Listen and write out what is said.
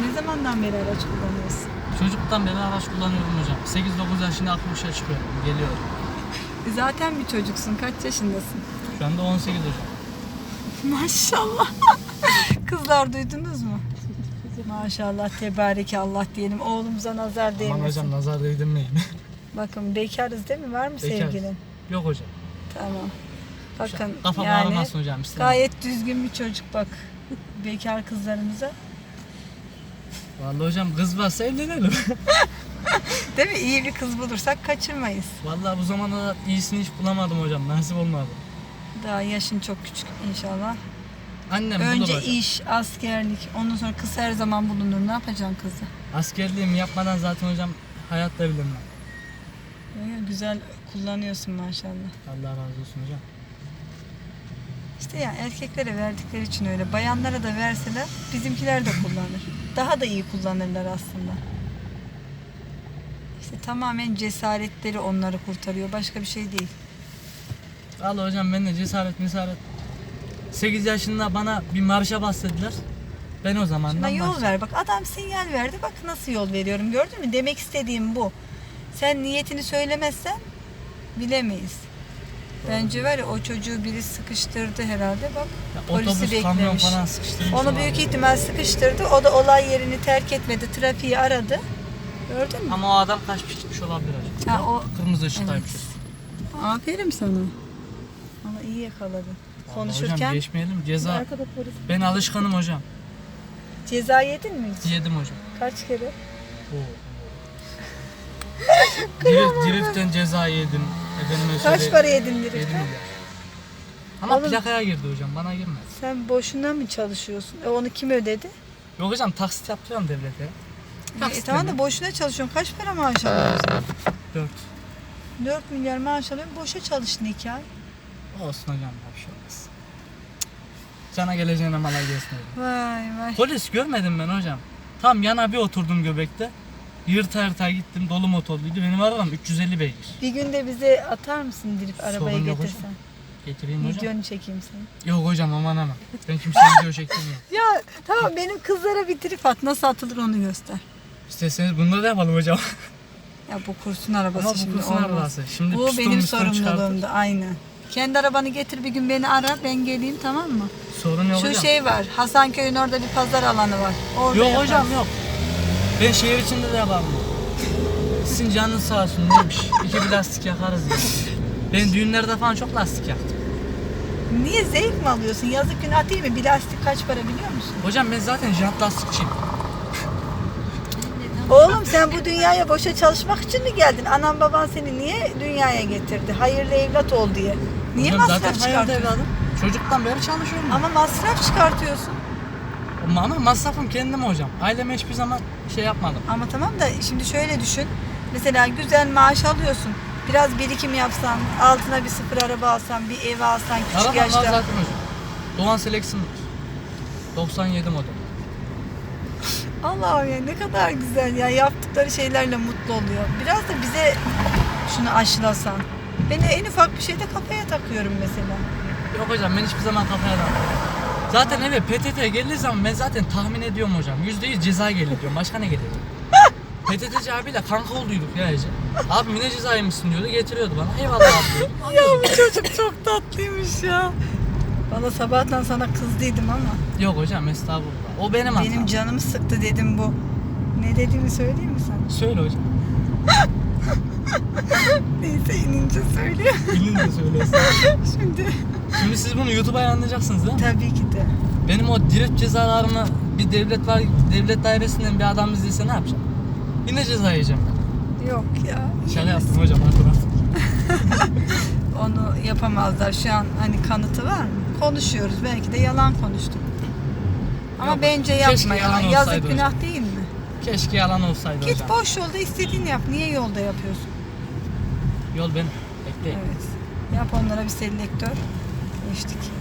Ne zamandan beri araç kullanıyorsun? Çocuktan beri araç kullanıyorum hocam. 8-9 yaşında aklı başa çıkıyor. Geliyor. E Zaten bir çocuksun. Kaç yaşındasın? Şu anda 18 hocam. Maşallah. Kızlar duydunuz mu? Maşallah tebareke Allah diyelim. Oğlumuza nazar Aman değmesin. hocam nazar değdirmeyin. Bakın bekarız değil mi? Var mı Bekarız. sevgilin? Yok hocam. Tamam. Bakın Kafa yani hocam. gayet düzgün bir çocuk bak. Bekar kızlarımıza. Vallahi hocam kız varsa evlenelim. Değil mi? İyi bir kız bulursak kaçırmayız. Vallahi bu zamana iyisini hiç bulamadım hocam. Nasip olmadı. Daha yaşın çok küçük inşallah. Annem bulur Önce hocam. iş, askerlik, ondan sonra kız her zaman bulunur. Ne yapacaksın kızı? Askerliğimi yapmadan zaten hocam hayatta bilemem. Öyle güzel kullanıyorsun maşallah. Allah razı olsun hocam. İşte yani erkeklere verdikleri için öyle. Bayanlara da verseler bizimkiler de kullanır. Daha da iyi kullanırlar aslında. İşte tamamen cesaretleri onları kurtarıyor. Başka bir şey değil. Vallahi hocam ben de cesaret mesaret. 8 yaşında bana bir marşa bahsettiler. Ben o zamandan Şuna yol ver. Bak adam sinyal verdi. Bak nasıl yol veriyorum. Gördün mü? Demek istediğim bu. Sen niyetini söylemezsen bilemeyiz. Bence var ya o çocuğu biri sıkıştırdı herhalde. Bak Ya polisi otobüs, beklemiş. falan. Onu büyük ihtimal sıkıştırdı. O da olay yerini terk etmedi. Trafiği aradı. Gördün mü? Ama o adam kaçmış gitmiş olabilir hocam. Ha, o Kırmızı ışıktaymış. Evet. Aferin sana. Ama iyi yakaladın. Hocam Konuşurken geçmeyelim. Ceza. arkada polis. Ben alışkanım hocam. Ceza yedin mi hiç? Yedim hocam. Kaç kere? Drift, driftten ceza yedim. Efendime Kaç söyle- para yedin Yedim Dirik'ten? hocam. Ama Oğlum- plakaya girdi hocam. Bana girmedi. Sen boşuna mı çalışıyorsun? E, onu kim ödedi? Yok hocam taksit yaptırıyorum devlete. E, tamam da boşuna çalışıyorsun. Kaç para maaş alıyorsun? 4. 4 milyar maaş alıyorsun. Boşa çalıştın iki ay. Olsun hocam ya bir şey olmaz. Cana geleceğine mala gelsin hocam. Vay vay. Polis görmedim ben hocam. Tam yana bir oturdum göbekte. Yırta yırta gittim dolu motorluydu. Benim arabam 350 beygir. Bir günde bize atar mısın Dirip arabayı Sorun yok getirsen? Getireyim hocam. Videonu çekeyim seni. Yok hocam aman aman. Ben kimseye video çekmiyorum. Ya tamam benim kızlara bir trip at. Nasıl atılır onu göster. İsterseniz bunları da yapalım hocam. Ya bu kursun arabası Ama bu şimdi kursun olmaz. arabası. Şimdi Bu piston benim sorumluluğumda aynen. Kendi arabanı getir bir gün beni ara ben geleyim tamam mı? Sorun yok Şu hocam. şey var Hasanköy'ün orada bir pazar alanı var. Orada Yok yaparız. hocam yok. Ben şehir içinde de yaparım. Sizin canınız sağ olsun neymiş. İki bir lastik yakarız ya. Ben düğünlerde falan çok lastik yaktım. Niye zevk mi alıyorsun? Yazık günah değil mi? Bir lastik kaç para biliyor musun? Hocam ben zaten jant lastikçiyim. Oğlum sen bu dünyaya boşa çalışmak için mi geldin? Anan baban seni niye dünyaya getirdi? Hayırlı evlat ol diye. Niye Hocam masraf çıkartıyorsun? evladım. Çocuktan beri çalışıyorum. Ama masraf çıkartıyorsun. Ama, masrafım kendim hocam. Aileme hiçbir zaman şey yapmadım. Ama tamam da şimdi şöyle düşün. Mesela güzel maaş alıyorsun. Biraz birikim yapsan, altına bir sıfır araba alsan, bir ev alsan küçük Arabam var yaşta. zaten hocam. Doğan Selection var. 97 model. Allah'ım ya ne kadar güzel ya. Yaptıkları şeylerle mutlu oluyor. Biraz da bize şunu aşılasan. Ben de en ufak bir şeyde kafaya takıyorum mesela. Yok hocam ben hiçbir zaman kafaya takmıyorum. Zaten eve PTT geldiği zaman ben zaten tahmin ediyorum hocam. %100 ceza gelir diyorum. Başka ne gelir? PTT'ci abiyle kanka olduyduk ya Ece. Abi ne ceza yemişsin diyordu getiriyordu bana. Eyvallah abi. Ya bu çocuk çok tatlıymış ya. Valla sabahtan sana kızdıydım ama Yok hocam estağfurullah. O benim hatam. benim canımı sıktı dedim bu. Ne dediğimi söyleyeyim mi sana? Söyle hocam. Neyse inince söyle. Bilin de söylesin. Şimdi Şimdi siz bunu YouTube'a yayınlayacaksınız değil mi? tabii ki de. Benim o direkt cezalarımı bir devlet var, devlet dairesinden bir adam izlese ne yapacak? Yine ceza yiyeceğim. Yok ya. Şaka yaptım hocam hatırlat. Onu yapamazlar. Şu an hani kanıtı var mı? Konuşuyoruz. Belki de yalan konuştuk. Ama Yok, bence yapma ya. yalan Yazık günah hocam. değil mi? Keşke yalan olsaydı Git hocam. boş yolda istediğini yap. Niye yolda yapıyorsun? Yol benim. Bekleyin. Evet. Yap onlara bir selektör. Geçtik.